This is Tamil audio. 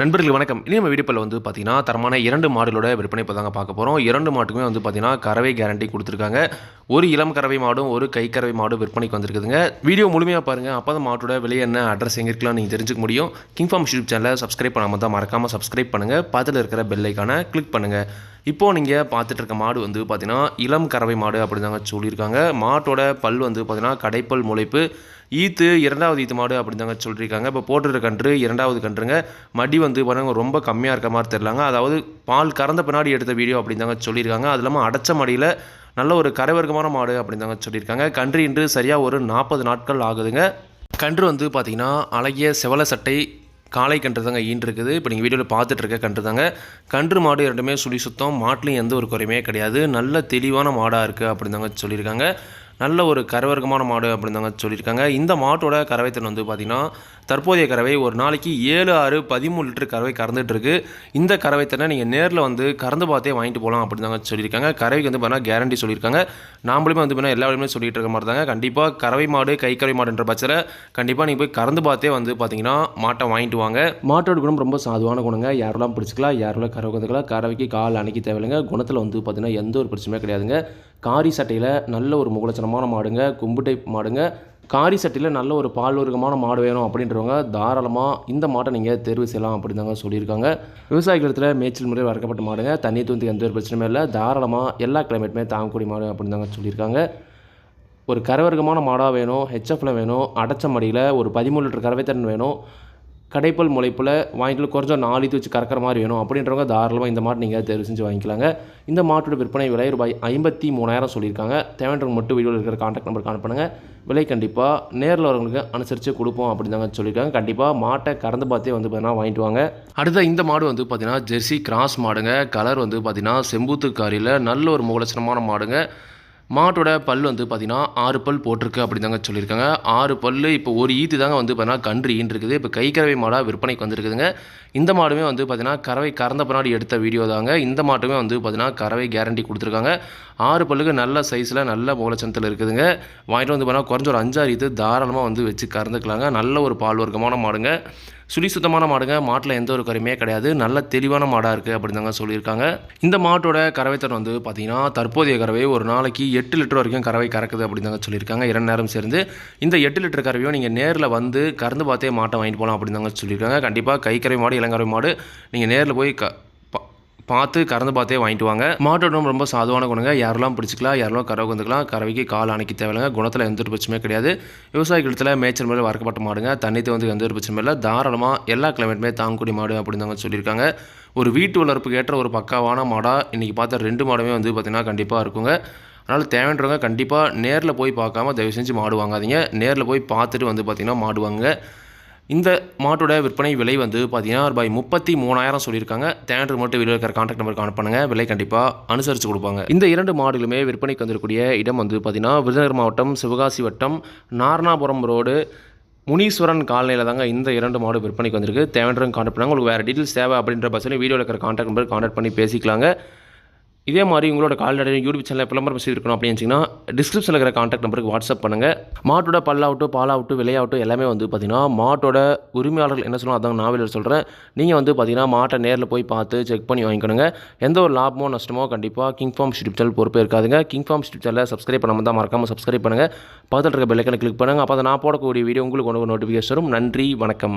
நண்பர்கள் வணக்கம். இனி நம்ம வீடியோவில் வந்து பார்த்தீங்கன்னா தரமான இரண்டு மாடுகளோட விற்பனை இப்போ தாங்க பார்க்க போகிறோம் இரண்டு மாட்டுக்குமே வந்து பார்த்தீங்கன்னா கறவை கேரண்டி கொடுத்துருக்காங்க. ஒரு இளம் கறவை மாடும் ஒரு கை கறவை மாடும் விற்பனைக்கு வந்திருக்குதுங்க. வீடியோ முழுமையாக பாருங்கள் அப்போ தான் மாட்டோட விலை என்ன அட்ரஸ் எங்கே இருக்கலாம் நீங்கள் தெரிஞ்சுக்க முடியும். கிங் ஃபார்ம் யூடியூப் சேனலை சப்ஸ்கிரைப் பண்ணாமல் தான் மறக்காமல் சப்ஸ்கிரைப் பண்ணுங்கள் பக்கத்தில் இருக்கிற பெல்லைக்கான கிளிக் பண்ணுங்கள் இப்போது நீங்கள் பார்த்துட்டு இருக்க மாடு வந்து பார்த்தீங்கன்னா இளம் கறவை மாடு அப்படி தாங்க சொல்லியிருக்காங்க. மாட்டோட பல் வந்து பார்த்தீங்கன்னா கடைப்பல் முளைப்பு. ஈத்து இரண்டாவது ஈத்து மாடு அப்படி தாங்க சொல்லியிருக்காங்க. இப்போ போட்டுருக்க கன்று இரண்டாவது கன்றுங்க. மடி வந்து பாருங்க ரொம்ப கம்மியாக இருக்க மாதிரி தெரிலாங்க அதாவது பால் கறந்த பின்னாடி எடுத்த வீடியோ அப்படின்னு தாங்க சொல்லியிருக்காங்க. அது இல்லாமல் அடைச்ச மடியில் நல்ல ஒரு கரைவர்க்கமான மாடு அப்படின்னு தாங்க சொல்லியிருக்காங்க. கன்று இன்று சரியாக ஒரு நாற்பது நாட்கள் ஆகுதுங்க. கன்று வந்து பார்த்திங்கன்னா அழகிய செவல சட்டை காளை கன்று தாங்க ஈன்று இருக்குது இப்போ நீங்கள் வீடியோவில் பார்த்துட்டு இருக்க கன்று தாங்க கன்று மாடு இரண்டுமே சுழி சுத்தம் மாட்டிலையும் எந்த ஒரு குறையுமே கிடையாது. நல்ல தெளிவான மாடாக இருக்குது அப்படின்னு தாங்க சொல்லியிருக்காங்க. நல்ல ஒரு கரவர்க்கமான மாடு அப்படின்னு தாங்க சொல்லியிருக்காங்க. இந்த மாட்டோட கறவைத்திறன் வந்து பார்த்திங்கன்னா தற்போதைய கறவை ஒரு நாளைக்கு ஏழு ஆறு பதிமூணு லிட்டர் கறவை கறந்துட்டுருக்கு. இந்த கறவை கறவைத்திறனை நீங்கள் நேரில் வந்து கறந்து பார்த்தே வாங்கிட்டு போகலாம் அப்படின்னு தாங்க சொல்லியிருக்காங்க. கறவைக்கு வந்து பார்த்தீங்கன்னா கேரண்டி சொல்லியிருக்காங்க. நாமளுமே வந்து பார்த்தீங்கன்னா எல்லா வழியுமே சொல்லிட்டு இருக்க மாதிரி தாங்க. கண்டிப்பாக கறவை மாடு கை கறவை மாடுன்ற பட்சத்தில் கண்டிப்பாக நீங்கள் போய் கறந்து பார்த்தே வந்து பார்த்தீங்கன்னா மாட்டை வாங்கிட்டு வாங்க. மாட்டோட குணம் ரொம்ப சாதுவான குணங்க. யாரெல்லாம் பிடிச்சிக்கலாம் யாரெல்லாம் கறவை கற்றுக்கலாம் கறவைக்கு கால் அணைக்கி தேவையில்லைங்க. குணத்தில் வந்து பார்த்தீங்கன்னா எந்த ஒரு பிரச்சனையுமே கிடையாதுங்க. காரி சட்டையில் நல்ல ஒரு முகலட்சணமான மாடுங்க. கும்பு டைப் மாடுங்க. காரி சட்டியில் நல்ல ஒரு பால்வர்க்கமான மாடு வேணும் அப்படின்றவங்க தாராளமாக இந்த மாட்டை நீங்கள் தேர்வு செய்யலாம் அப்படின்னு தாங்க சொல்லியிருக்காங்க. விவசாயிகளத்தில் மேய்ச்சல் முறை வளர்க்கப்பட்ட மாடுங்க. தண்ணி தூந்தி எந்த ஒரு பிரச்சனையுமே இல்லை. தாராளமாக எல்லா கிளைமேட்டுமே தாங்கக்கூடிய மாடு அப்படின்னு தாங்க சொல்லியிருக்காங்க. ஒரு கரவர்க்கமான மாடாக வேணும் ஹெச்எஃப்ல வேணும் அடைச்ச மடியில் ஒரு பதிமூணு லிட்டர் கறவைத்தன் வேணும். கடைப்பல் முளைப்பில் வாங்கிட்டு கொஞ்சம் நாலு வச்சு கறக்கிற மாதிரி வேணும். அப்படின்றவங்க தாராளமாக இந்த மாட்டு நீங்கள் தேர்வு செஞ்சு வாங்கிக்கலாங்க. இந்த மாட்டோட விற்பனை விலை ரூபாய் ஐம்பத்தி மூணாயிரம் சொல்லியிருக்காங்க. தேவைன்றவங்க மட்டும் வீடியோவில் இருக்கிற காண்டாக்ட் நம்பர் கான் விலை கண்டிப்பாக நேரில் வரவங்களுக்கு அனுசரித்து கொடுப்போம் அப்படின்னு தாங்க சொல்லியிருக்காங்க. கண்டிப்பாக மாட்டை கறந்து பார்த்தே வந்து பார்த்தீங்கன்னா வாங்கிட்டு வாங்க. அடுத்த இந்த மாடு வந்து பார்த்தீங்கன்னா ஜெர்சி கிராஸ் மாடுங்க. கலர் வந்து பார்த்தீங்கன்னா செம்பூத்து காரியில் நல்ல ஒரு முகலட்சணமான மாடுங்க. மாட்டோட பல் வந்து பார்த்திங்கன்னா ஆறு பல் போட்டிருக்கு அப்படிதாங்க சொல்லியிருக்காங்க. ஆறு பல் இப்போ ஒரு ஈத்து தாங்க வந்து பார்த்தீங்கன்னா கன்று இருக்குது இப்போ கை கறவை மாடாக விற்பனைக்கு வந்திருக்குதுங்க. இந்த மாடுமே வந்து பார்த்திங்கன்னா கறவை கறந்த பின்னாடி எடுத்த வீடியோ தாங்க. இந்த மாட்டுமே வந்து பார்த்திங்கன்னா கறவை கேரண்டி கொடுத்துருக்காங்க. ஆறு பல்லுக்கு நல்ல சைஸில் நல்ல மூலச்சந்தத்தில் இருக்குதுங்க. வாங்கிட்டு வந்து பார்த்தீங்கன்னா குறைஞ்ச ஒரு அஞ்சாறு ஈத்து தாராளமாக வந்து வச்சு கறந்துக்கலாங்க. நல்ல ஒரு பால் வர்க்கமான மாடுங்க. சுழி சுத்தமான மாடுங்க. மாட்டில் எந்த ஒரு கருமே கிடையாது. நல்ல தெளிவான மாடாக இருக்குது அப்படின்னு தாங்க சொல்லியிருக்காங்க. இந்த மாட்டோட கறவைத்தன் வந்து பார்த்தீங்கன்னா தற்போதைய கறவை ஒரு நாளைக்கு எட்டு லிட்டர் வரைக்கும் கறவை கறக்குது அப்படின்னு தாங்க சொல்லியிருக்காங்க. இரண்டு நேரம் சேர்ந்து இந்த எட்டு லிட்டர் கறவையும் நீங்கள் நேரில் வந்து கறந்து பார்த்தே மாட்டை வாங்கிட்டு போகலாம் அப்படின்னு தாங்க சொல்லியிருக்காங்க. கண்டிப்பாக கை கறவை மாடு இளங்கறவை மாடு நீங்கள் நேரில் போய் க பார்த்து கறந்து பார்த்தே வாங்கிட்டு வாங்க. மாட்டோட ரொம்ப சாதுவான குணங்க. யாரெல்லாம் பிடிச்சிக்கலாம் யாரெல்லாம் கறவை வந்துக்கலாம் கறவைக்கு கால் அணைக்க தேவையில்லைங்க. குணத்தில் எந்த ஒரு பிரச்சனையும் கிடையாது. விவசாய இடத்துல மேய்ச்சல் மேலே வறக்கப்பட்ட மாடுங்க. தண்ணி வந்து எந்த ஒரு பிரச்சனையும் இல்லை. தாராளமாக எல்லா கிளைமேட்டுமே தாங்கக்கூடிய மாடு அப்படின்னு தாங்க சொல்லியிருக்காங்க. ஒரு வீட்டு வளர்ப்புக்கு ஏற்ற ஒரு பக்காவான மாடாக இன்றைக்கி பார்த்தா ரெண்டு மாடுமே வந்து பார்த்திங்கன்னா கண்டிப்பாக இருக்குங்க. அதனால் தேவைன்றவங்க கண்டிப்பாக நேரில் போய் பார்க்காம தயவு செஞ்சு மாடு வாங்காதீங்க. நேரில் போய் பார்த்துட்டு வந்து பார்த்திங்கன்னா மாடு வாங்குங்க. இந்த மாட்டோட விற்பனை விலை வந்து பார்த்தீங்கன்னா ரூபாய் முப்பத்தி மூணாயிரம் சொல்லியிருக்காங்க. தேட்டர் மட்டும் வீடியோ இருக்கிற கான்டாக்ட் நம்பருக்கு கான் விலை கண்டிப்பாக அனுசரித்து கொடுப்பாங்க. இந்த இரண்டு மாடுகளுமே விற்பனைக்கு வந்திருக்கூடிய இடம் வந்து பார்த்தீங்கன்னா விருதுநகர் மாவட்டம் சிவகாசி வட்டம் நாரணாபுரம் ரோடு முனீஸ்வரன் காலனியில் தாங்க இந்த இரண்டு மாடு விற்பனைக்கு வந்திருக்கு. தேவைன்றவங்க கான்டாக்ட் பண்ணாங்க. உங்களுக்கு வேறு டீட்டெயில்ஸ் தேவை அப்படின்ற பஸ்ஸில் வீடியோவில் இருக்கிற கான்டாக்ட் நம்பர் கான்டாக்ட் பண்ணி பேசிக்கலாங்க. இதே மாதிரி உங்களோட கால்நடை யூடியூப் சேனலில் விளம்பரம் செய்திருக்கணும் அப்படின்னு டிஸ்கிரிப்ஷனில் இருக்கிற காண்டாக்ட் நம்பருக்கு வாட்ஸ்அப் பண்ணுங்கள் மாட்டோட பல்லாகட்டும் பாலாகட்டும் விலையாகட்டும் எல்லாமே வந்து பார்த்தீங்கன்னா மாட்டோட உரிமையாளர்கள் என்ன சொல்லணும் அதான் நான் சொல்கிறேன் நீங்கள் வந்து பார்த்தீங்கன்னா மாட்டை நேரில் போய் பார்த்து செக் பண்ணி வாங்கிக்கணுங்க. எந்த ஒரு லாபமோ நஷ்டமோ கண்டிப்பாக கிங் ஃபார்ம் யூடியூப் சேனல் பொறுப்பே இருக்காதுங்க. கிங் ஃபார்ம் யூடியூப் சேனலில் சப்ஸ்கிரைப் பண்ணாமல் தான் மறக்காமல் சப்ஸ்கிரைப் பண்ணுங்கள் பக்கத்தில் இருக்க பெல்லைக்கனை கிளிக் பண்ணுங்கள் அப்போ அதை நான் போடக்கூடிய வீடியோ உங்களுக்கு ஒன்று நோட்டிஃபிகேஷன் நன்றி வணக்கம்.